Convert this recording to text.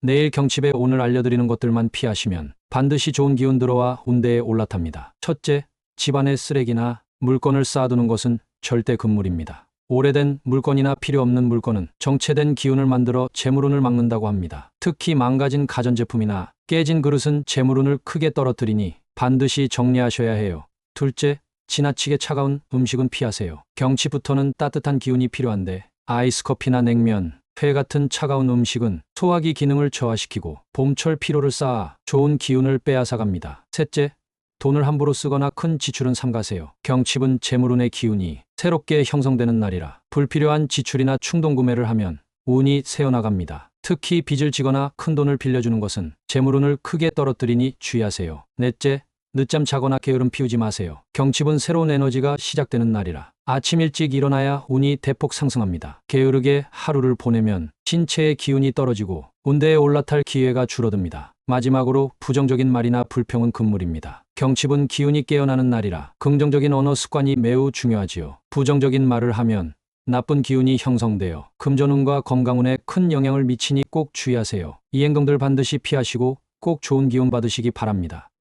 내일 경칩에 오늘 알려드리는 것들만 피하시면 반드시 좋은 기운 들어와 운대에 올라탑니다. 첫째, 집안에 쓰레기나 물건을 쌓아두는 것은 절대 금물입니다. 오래된 물건이나 필요 없는 물건은 정체된 기운을 만들어 재물운을 막는다고 합니다. 특히 망가진 가전제품이나 깨진 그릇은 재물운을 크게 떨어뜨리니 반드시 정리하셔야 해요. 둘째, 지나치게 차가운 음식은 피하세요. 경치부터는 따뜻한 기운이 필요한데 아이스 커피나 냉면, 회 같은 차가운 음식은 소화기 기능을 저하시키고 봄철 피로를 쌓아 좋은 기운을 빼앗아갑니다. 셋째, 돈을 함부로 쓰거나 큰 지출은 삼가세요. 경칩은 재물운의 기운이 새롭게 형성되는 날이라 불필요한 지출이나 충동 구매를 하면 운이 새어나갑니다. 특히 빚을 지거나 큰 돈을 빌려주는 것은 재물운을 크게 떨어뜨리니 주의하세요. 넷째, 늦잠 자거나 게으름 피우지 마세요. 경칩은 새로운 에너지가 시작되는 날이라 아침 일찍 일어나야 운이 대폭 상승합니다. 게으르게 하루를 보내면 신체의 기운이 떨어지고 운대에 올라탈 기회가 줄어듭니다. 마지막으로 부정적인 말이나 불평은 금물입니다. 경칩은 기운이 깨어나는 날이라 긍정적인 언어 습관이 매우 중요하지요. 부정적인 말을 하면 나쁜 기운이 형성되어 금전운과 건강운에 큰 영향을 미치니 꼭 주의하세요. 이 행동들 반드시 피하시고 꼭 좋은 기운 받으시기 바랍니다.